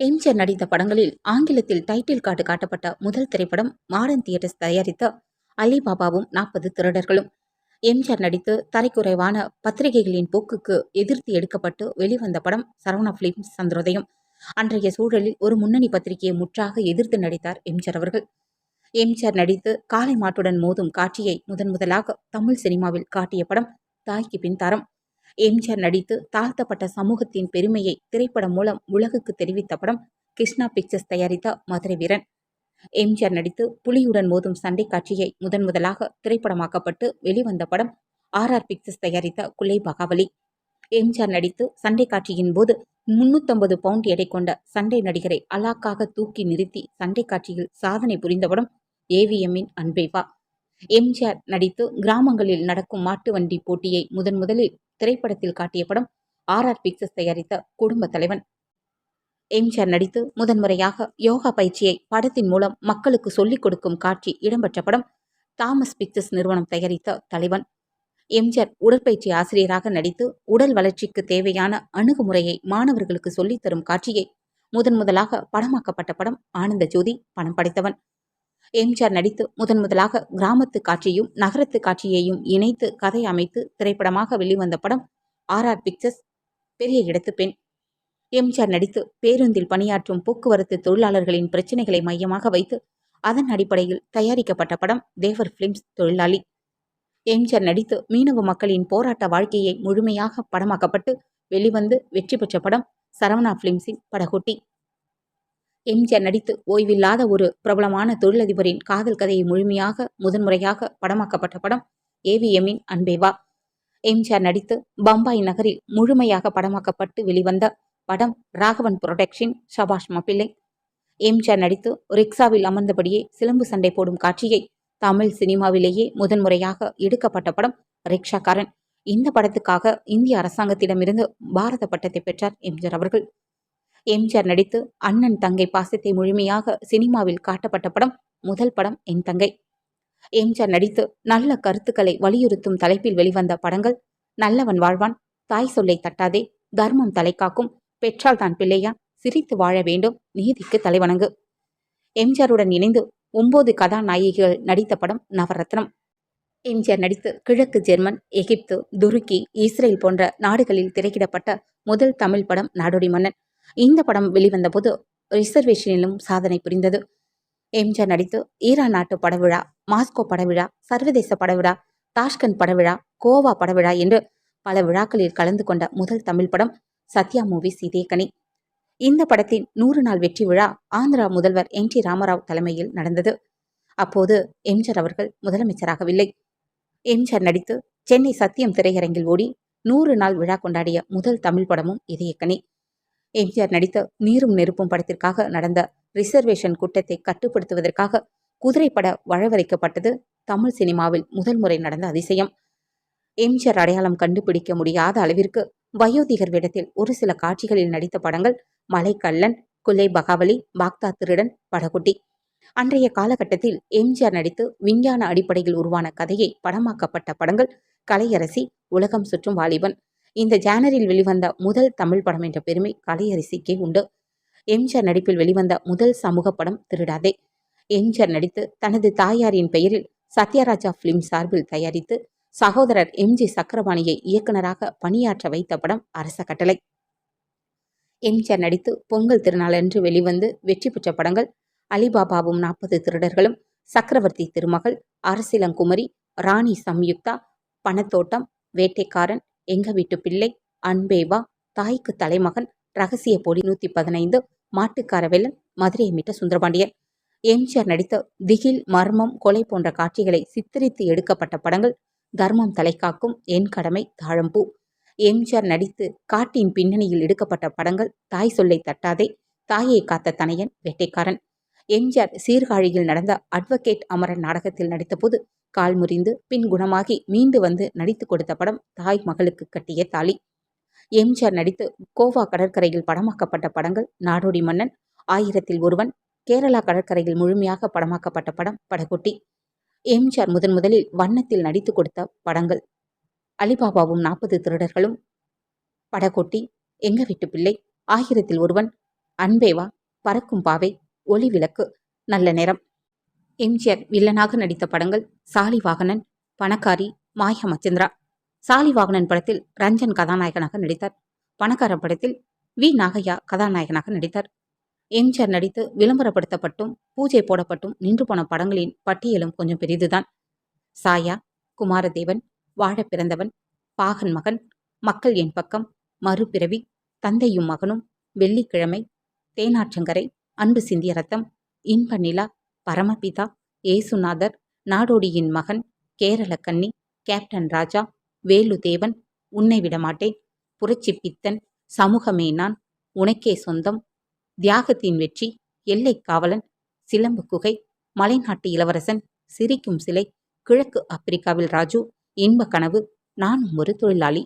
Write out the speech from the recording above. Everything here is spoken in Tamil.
எம்ஜிஆர் நடித்த படங்களில் ஆங்கிலத்தில் டைட்டில் கார்டு காட்டப்பட்ட முதல் திரைப்படம் மாடர்ன் தியேட்டர்ஸ் தயாரித்த அலிபாபாவும் நாற்பது திருடர்களும். எம்ஜிஆர் நடித்து தரைக்குறைவான பத்திரிகைகளின் போக்குக்கு எதிர்த்து எடுக்கப்பட்டு வெளிவந்த படம் சரவணா பிலிம்ஸ் சந்திரோதயம். அன்றைய சூழலில் ஒரு முன்னணி பத்திரிகையை முற்றாக எதிர்த்து நடித்தார் எம்ஜிஆர் அவர்கள். எம்ஜிஆர் நடித்து காளை மாட்டுடன் மோதும் காட்சியை முதன் முதலாக தமிழ் சினிமாவில் காட்டிய படம் தாய்க்கு பின் தரம். எம்ஜிஆர் நடித்து தாழ்த்தப்பட்ட சமூகத்தின் பெருமையை திரைப்படம் மூலம் உலகுக்கு தெரிவித்த படம் கிருஷ்ணா பிக்சர்ஸ் தயாரித்த மதுரை வீரன். எம்ஜிஆர் நடித்து புலியுடன் மோதும் சண்டை காட்சியை முதன் முதலாக திரைப்படமாக்கப்பட்டு வெளிவந்த படம் ஆர் ஆர் பிக்சர்ஸ் தயாரித்த குலை பகாவலி. எம்ஜிஆர் நடித்து சண்டை காட்சியின் போது முன்னூத்தம்பது பவுண்ட் எடை கொண்ட சண்டை நடிகரை அலாக்காக தூக்கி நிறுத்தி சண்டை காட்சியில் சாதனை புரிந்த படம் ஏவிஎம்மின் அன்பேவா எம்ஜிஆர் நடித்து கிராமங்களில் நடக்கும் மாட்டு வண்டி போட்டியை முதன் முதலில் திரைப்படத்தில் காட்டிய படம் ஆர் ஆர் பிக்சர்ஸ் தயாரித்த குடும்ப தலைவன். எம்ஜிஆர் நடித்து முதன்முறையாக யோகா பயிற்சியை படத்தின் மூலம் மக்களுக்கு சொல்லிக் கொடுக்கும் காட்சி இடம்பெற்ற படம் தாமஸ் பிக்சர்ஸ் நிறுவனம் தயாரித்த தலைவன். எம்ஜிஆர் உடற்பயிற்சி ஆசிரியராக நடித்து உடல் வளர்ச்சிக்கு தேவையான அணுகுமுறையை மாணவர்களுக்கு சொல்லித்தரும் காட்சியை முதன் முதலாக படமாக்கப்பட்ட படம் ஆனந்த ஜோதி பணம் படைத்தவன். எம்ஜிஆர் நடித்து முதன் முதலாக கிராமத்து காட்சியும் நகரத்து காட்சியையும் இணைத்து கதை அமைத்து திரைப்படமாக வெளிவந்த படம் ஆர் ஆர் பிக்சர்ஸ் பெரிய இடத்து பெண். எம்ஜிஆர் நடித்து பேருந்தில் பணியாற்றும் போக்குவரத்து தொழிலாளர்களின் பிரச்சனைகளை மையமாக வைத்து அதன் அடிப்படையில் தயாரிக்கப்பட்ட படம் தேவர் பிலிம்ஸ் தொழிலாளி. எம்ஜிஆர் நடித்து மீனவ மக்களின் போராட்ட வாழ்க்கையை முழுமையாக படமாக்கப்பட்டு வெளிவந்து வெற்றி பெற்ற படம் சரவணா பிலிம்ஸின் படகோட்டி. எம்ஜிஆர் நடித்து ஓய்வில்லாத ஒரு பிரபலமான தொழிலதிபரின் காதல் கதையை முழுமையாக முதன்முறையாக படமாக்கப்பட்ட படம் ஏவிஎம்மின் அன்பேவா எம்ஜிஆர் நடித்து பம்பாய் நகரில் முழுமையாக படமாக்கப்பட்டு வெளிவந்த படம் ராகவன் புரொடக்ஷன் சபாஷ் மப்பிள்ளை. எம்ஜிஆர் நடித்து ரிக்ஷாவில் அமர்ந்தபடியே சிலம்பு சண்டை போடும் காட்சியை தமிழ் சினிமாவிலேயே முதன்முறையாக எடுக்கப்பட்ட படம் ரிக்ஷாக்காரன். இந்த படத்துக்காக இந்திய அரசாங்கத்திடமிருந்து பாரத பட்டத்தை பெற்றார் எம்ஜிஆர் அவர்கள். எம்ஜிஆர் நடித்து அண்ணன் தங்கை பாசத்தை முழுமையாக சினிமாவில் காட்டப்பட்ட படம் முதல் படம் என் தங்கை. எம்ஜிஆர் நடித்து நல்ல கருத்துக்களை வலியுறுத்தும் தலைப்பில் வெளிவந்த படங்கள் நல்லவன் வாழ்வான் தாய் சொல்லை தட்டாதே தர்மம் தலைக்காக்கும் பெற்றால் தான் பிள்ளையா சிரித்து வாழ வேண்டும் நீதிக்கு தலைவணங்கு. எம்ஜிஆருடன் இணைந்து ஒன்பது கதாநாயகிகள் நடித்த படம் நவரத்னம். எம்ஜிஆர் நடித்து கிழக்கு ஜெர்மன் எகிப்து துருக்கி இஸ்ரேல் போன்ற நாடுகளில் திரையிடப்பட்ட முதல் தமிழ் படம் நாடோடி மன்னன் இந்த படம் வெளிவந்தபோது ரிசர்வேஷனிலும் சாதனை புரிந்தது. எம்ஜிஆர் நடித்து ஈரான் நாட்டு படவிழா மாஸ்கோ படவிழா சர்வதேச படவிழா தாஷ்கண்ட் படவிழா கோவா படவிழா என்று பல விழாக்களில் கலந்து கொண்ட முதல் தமிழ் படம் சத்யா மூவி சீதேகனி. இந்த படத்தின் நூறு நாள் வெற்றி விழா ஆந்திரா முதல்வர் என் டி ராமராவ் தலைமையில் நடந்தது. அப்போது எம்ஜிஆர் அவர்கள் முதலமைச்சராகவில்லை. எம்ஜிஆர் நடித்து சென்னை சத்தியம் திரையரங்கில் ஓடி நூறு நாள் விழா கொண்டாடிய முதல் தமிழ் படமும் இதயக்கனி. எம்ஜிஆர் நடித்த நீரும் நெருப்பும் படத்திற்காக நடந்த ரிசர்வேஷன் கூட்டத்தை கட்டுப்படுத்துவதற்காக குதிரைப்பட வழவரைக்கப்பட்டது தமிழ் சினிமாவில் முதல் முறை நடந்த அதிசயம். எம்ஜிஆர் அடையாளம் கண்டுபிடிக்க முடியாத அளவிற்கு வயோதிகர் வேடத்தில் ஒரு சில காட்சிகளில் நடித்த படங்கள் மலைக்கல்லன் குலை பகாவலி பாக்தா திருடன் படகுட்டி அன்றைய காலகட்டத்தில் எம்ஜிஆர் நடித்து விஞ்ஞான அடிப்படையில் உருவான கதையை படமாக்கப்பட்ட படங்கள் கலையரசி உலகம் சுற்றும் வாலிபன் இந்த ஜானரில் வெளிவந்த முதல் தமிழ் படம் என்ற பெருமை கலையரசிக்கே உண்டு. எம்ஜிஆர் நடிப்பில் வெளிவந்த முதல் சமூக படம் திருடாதே. எம்ஜிஆர் நடித்து தனது தாயாரின் பெயரில் சத்யராஜா பிலிம் சார்பில் தயாரித்து சகோதரர் எம். ஜி. சக்கரபாணியை இயக்குநராக பணியாற்ற வைத்த படம் அரச கட்டளை. எம்ஜிஆர் நடித்து பொங்கல் திருநாளன்று வெளிவந்து வெற்றி பெற்ற படங்கள் அலிபாபாவும் நாற்பது திருடர்களும் சக்கரவர்த்தி திருமகள் அரசிலங்குமரி ராணி சம்யுக்தா பணத்தோட்டம் வேட்டைக்காரன் எங்க வீட்டு பிள்ளை அன்பேவா தாய்க்கு தலைமகன் ரகசிய போலி நூத்தி பதினைந்து மாட்டுக்காரவேலன் மதுரையை மீட்ட சுந்தரபாண்டியன். எம்ஜிஆர் நடித்த திகில் மர்மம் கொலை போன்ற காட்சிகளை சித்தரித்து எடுக்கப்பட்ட படங்கள் தர்மம் தலைக்காக்கும் என் கடமை தாழம்பூ. எம்ஜிஆர் நடித்து காட்டின் பின்னணியில் எடுக்கப்பட்ட படங்கள் தாய் சொல்லை தட்டாதே தாயை காத்த தனையன் வேட்டைக்காரன். எம்ஜிஆர் சீர்காழியில் நடந்த அட்வொகேட் அமரன் நாடகத்தில் நடித்தபோது கால் முறிந்து பின் குணமாகி மீண்டு வந்து நடித்து கொடுத்த படம் தாய் மகளுக்கு கட்டிய தாலி. எம்ஜிஆர் நடித்து கோவா கடற்கரையில் படமாக்கப்பட்ட படங்கள் நாடோடி மன்னன் ஆயிரத்தில் ஒருவன் கேரளா கடற்கரையில் முழுமையாக படமாக்கப்பட்ட படம் படகுட்டி. எம்ஜிஆர் முதன் முதலில் வண்ணத்தில் நடித்து கொடுத்த படங்கள் அலிபாபாவும் நாற்பது திருடர்களும் படகொட்டி எங்க வீட்டு பிள்ளை ஆயிரத்தில் ஒருவன் அன்பேவா பறக்கும் பாவை ஒளி விளக்கு நல்ல நேரம். எம்ஜிஆர் வில்லனாக நடித்த படங்கள் சாலிவாகனன் பணக்காரி மாயா மச்சந்திரா. சாலிவாகனன் படத்தில் ரஞ்சன் கதாநாயகனாக நடித்தார். பணக்கார படத்தில் வி. நாகையா கதாநாயகனாக நடித்தார். எம்ஜிஆர் நடித்து விளம்பரப்படுத்தப்பட்டும் பூஜை போடப்பட்டும் நின்று போன படங்களின் பட்டியலும் கொஞ்சம் பெரிதுதான். சாயா குமாரதேவன் வாழ பிறந்தவன் பாகன் மகன் மக்கள் என் பக்கம் மறுபிறவி தந்தையும் மகனும் வெள்ளிக்கிழமை தேனாற்றங்கரை அன்பு சிந்திய ரத்தம் இன்ப நிலா பரமபிதா ஏசுநாதர் நாடோடியின் மகன் கேரள கன்னி கேப்டன் ராஜா வேலுதேவன் உன்னை விடமாட்டேன் புரட்சி பித்தன் சமூகமே நான் உனக்கே சொந்தம் தியாகத்தின் வெற்றி எல்லை காவலன் சிலம்பு குகை மலைநாட்டு இளவரசன் சிரிக்கும் சிலை கிழக்கு ஆப்பிரிக்காவில் ராஜு இன்ப கனவு நானும் ஒரு தொழிலாளி.